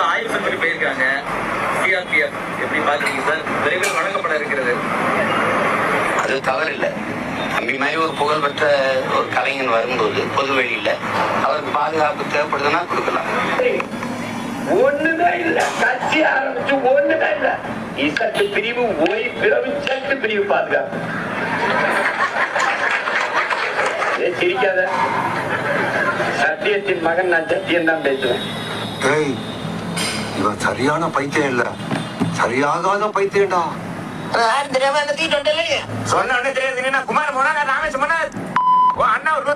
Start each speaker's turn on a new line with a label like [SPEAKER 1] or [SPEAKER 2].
[SPEAKER 1] வந்து ஆய்வு செஞ்சுட்டு போயிருக்காங்க. சிஆர்பிஎஃப் எப்படி பாக்குறீங்க சார்? விரைவில் வழங்கப்பட இருக்கிறது.
[SPEAKER 2] அது தவறில்லை. தம்பி மாதிரி ஒரு புகழ்பெற்ற ஒரு கலைஞன் வரும்போது பொது வெளியில அவருக்கு பாதுகாப்பு தேவைப்படுதுன்னா கொடுக்கலாம்.
[SPEAKER 3] ஒண்ணுதான் இல்ல. கட்சி ஆரம்பிச்சு ஒண்ணுதான் இல்ல. இசட்டு பிரிவு ஓய் பிறகு சட்டு பிரிவு பாதுகாப்பு. சிரிக்காத. சத்தியத்தின் மகன் நான் சத்தியம் தான் பேசுவேன்.
[SPEAKER 4] இவன் சரியான பைத்தியம் இல்ல. சரியாகாத பைத்தியம்டா.
[SPEAKER 5] சொன்ன உடனே தெரியாது. குமார் போனா ராமேஷ் போனா அண்ணா ஒரு